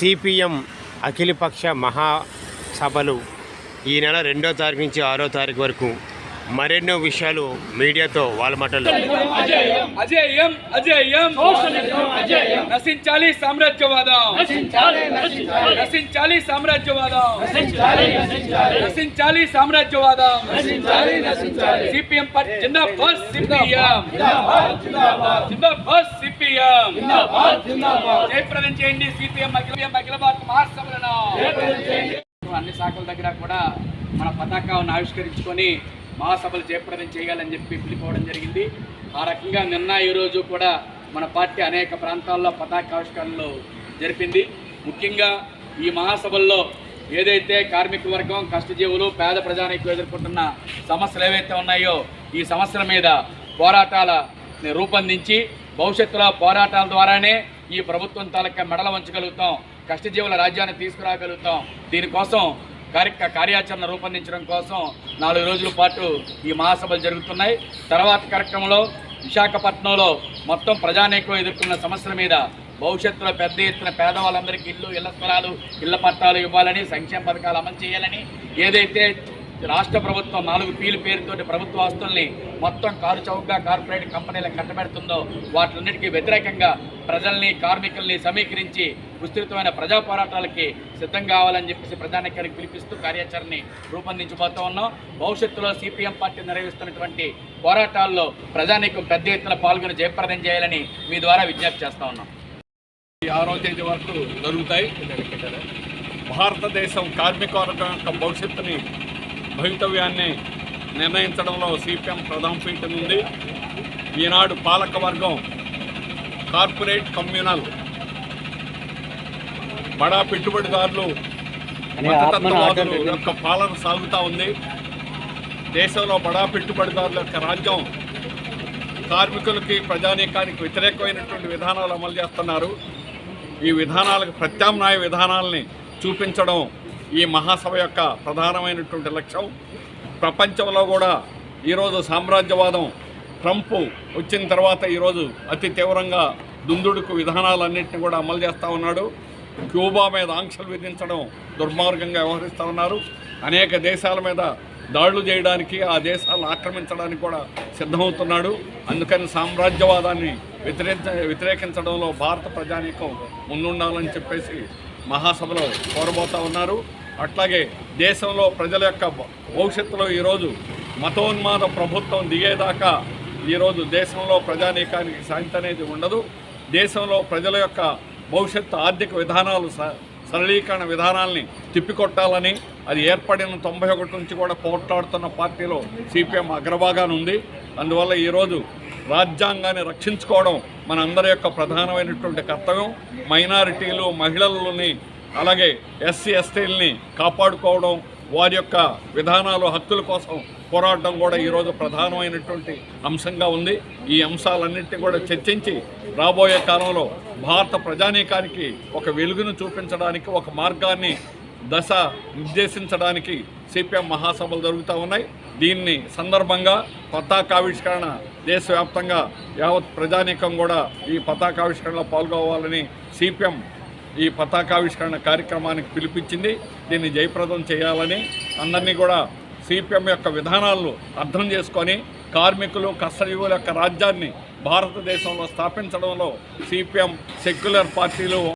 CPM అఖిలపక్ష మహాసభలు ఈ నెల రెండో తారీఖు నుంచి ఆరో తారీఖు వరకు మరెన్నో విషయాలు మీడియాతో వాళ్ళ మాటలు అజేయం అజేయం నశించాలి సామ్రాజ్యవాదం. నశించాలి సామ్రాజ్యవాదం. నశించాలి సామ్రాజ్యవాదం. సిపిఎం పార్టీ జిందాబాద్ సిపిఎం. జిందాబాద్ సిపిఎం. జయప్రదం చేయండి సిపిఎం అఖిల అఖిల భారత మహాసభలను అన్ని శాఖల దగ్గర కూడా మన పతాకాలను ఆవిష్కరించుకొని మహాసభలు జయప్రదం చేయాలని చెప్పి పిలిపోవడం జరిగింది. ఆ రకంగా నిన్న ఈరోజు కూడా మన పార్టీ అనేక ప్రాంతాల్లో పతాకావిష్కరణలు జరిపింది. ముఖ్యంగా ఈ మహాసభల్లో ఏదైతే కార్మిక వర్గం కష్టజీవులు పేద ప్రజానికి ఎదుర్కొంటున్న సమస్యలు ఏవైతే ఉన్నాయో ఈ సమస్యల మీద పోరాటాల రూపొందించి భవిష్యత్తులో పోరాటాల ద్వారానే ఈ ప్రభుత్వం తాలూకా మెడల వంచగలుగుతాం కష్టజీవుల రాజ్యాన్ని తీసుకురాగలుగుతాం. దీనికోసం కార్య కార్యాచరణ రూపొందించడం కోసం నాలుగు రోజుల పాటు ఈ మహాసభలు జరుగుతున్నాయి. తర్వాత కార్యక్రమంలో విశాఖపట్నంలో మొత్తం ప్రజానీకం ఎదుర్కొన్న సమస్యల మీద భవిష్యత్తులో పెద్ద ఎత్తున పేదవాళ్ళందరికీ ఇల్లు ఇళ్ళ స్థలాలు ఇళ్ళ పట్టాలు ఇవ్వాలని సంక్షేమ పథకాలు అమలు చేయాలని ఏదైతే రాష్ట్ర ప్రభుత్వం నాలుగు పీలు పేరుతోటి ప్రభుత్వ ఆస్తుల్ని మొత్తం కారు చౌకగా కార్పొరేట్ కంపెనీలకు కట్టబెడుతుందో వాటిలన్నిటికీ వ్యతిరేకంగా ప్రజల్ని కార్మికుల్ని సమీకరించి విస్తృతమైన ప్రజా పోరాటాలకి సిద్ధం కావాలని చెప్పేసి ప్రజానికానికి పిలిపిస్తూ కార్యాచరణని రూపొందించబోతూ ఉన్నాం. భవిష్యత్తులో సిపిఎం పార్టీ నిర్వహిస్తున్నటువంటి పోరాటాల్లో ప్రజానీకం పెద్ద ఎత్తున పాల్గొని జయప్రదం చేయాలని మీ ద్వారా విజ్ఞప్తి చేస్తూ ఉన్నాం. ఆరో తేదీ వరకు జరుగుతాయి. భారతదేశం కార్మికవర్గం యొక్క భవిష్యత్తుని భవితవ్యాన్ని నిర్ణయించడంలో సిపిఎం ప్రధాన పీఠం ఉంది. ఈనాడు పాలకవర్గం కార్పొరేట్ కమ్యూనల్ బడా పెట్టుబడిదారులు మతతత్వవాదులు యొక్క పాలన సాగుతూ ఉంది. దేశంలో బడా పెట్టుబడిదారుల యొక్క రాజ్యం కార్మికులకి ప్రజానీకానికి వ్యతిరేకమైనటువంటి విధానాలు అమలు చేస్తున్నారు. ఈ విధానాలకు ప్రత్యామ్నాయ విధానాలని చూపించడం ఈ మహాసభ యొక్క ప్రధానమైనటువంటి లక్ష్యం. ప్రపంచంలో కూడా ఈరోజు సామ్రాజ్యవాదం ట్రంప్ వచ్చిన తర్వాత ఈరోజు అతి తీవ్రంగా దుందుడుకు విధానాలన్నింటినీ కూడా అమలు చేస్తూ ఉన్నాడు. క్యూబా మీద ఆంక్షలు విధించడం దుర్మార్గంగా వ్యవహరిస్తూ ఉన్నారు అనేక దేశాల మీద దాడులు చేయడానికి ఆ దేశాలను ఆక్రమించడానికి కూడా సిద్ధమవుతున్నాడు. అందుకని సామ్రాజ్యవాదాన్ని వ్యతిరేక వ్యతిరేకించడంలో భారత ప్రజానీకం ముందుండాలని చెప్పేసి మహాసభలో కోరబోతూ ఉన్నారు. అట్లాగే దేశంలో ప్రజల యొక్క భవిష్యత్తులో ఈరోజు మతోన్మాద ప్రభుత్వం దిగేదాకా ఈరోజు దేశంలో ప్రజానీకానికి శాంతి అనేది ఉండదు. దేశంలో ప్రజల యొక్క భవిష్యత్తు ఆర్థిక విధానాలు స- సరళీకరణ విధానాల్ని తిప్పికొట్టాలని అది ఏర్పడిన తొంభై ఒకటి నుంచి కూడా పోట్లాడుతున్న పార్టీలో సిపిఎం అగ్రభాగాన్ని ఉంది. అందువల్ల ఈరోజు రాజ్యాంగాన్ని రక్షించుకోవడం మన అందరి యొక్క ప్రధానమైనటువంటి కర్తవ్యం. మైనారిటీలు మహిళలని అలాగే ఎస్సీ ఎస్టీలని కాపాడుకోవడం వారి యొక్క విధానాలు హక్కుల కోసం పోరాటం కూడా ఈరోజు ప్రధానమైనటువంటి అంశంగా ఉంది. ఈ అంశాలన్నింటినీ కూడా చర్చించి రాబోయే కాలంలో భారత ప్రజానీకానికి ఒక వెలుగును చూపించడానికి ఒక మార్గాన్ని దశ నిర్దేశించడానికి సిపిఎం మహాసభలు జరుగుతూ ఉన్నాయి. దీన్ని సందర్భంగా పతాకావిష్కరణ దేశవ్యాప్తంగా యావత్ ప్రజానీకం కూడా ఈ పతాకావిష్కరణలో పాల్గొవాలని సిపిఎం ఈ పతాకావిష్కరణ కార్యక్రమానికి పిలిపించింది. దీన్ని జయప్రదం చేయాలని అందరినీ కూడా సిపిఎం యొక్క విధానాలను అర్థం చేసుకొని కార్మికులు కష్టజీవుల యొక్క రాజ్యాన్ని భారతదేశంలో స్థాపించడంలో సిపిఎం సెక్యులర్ పార్టీలు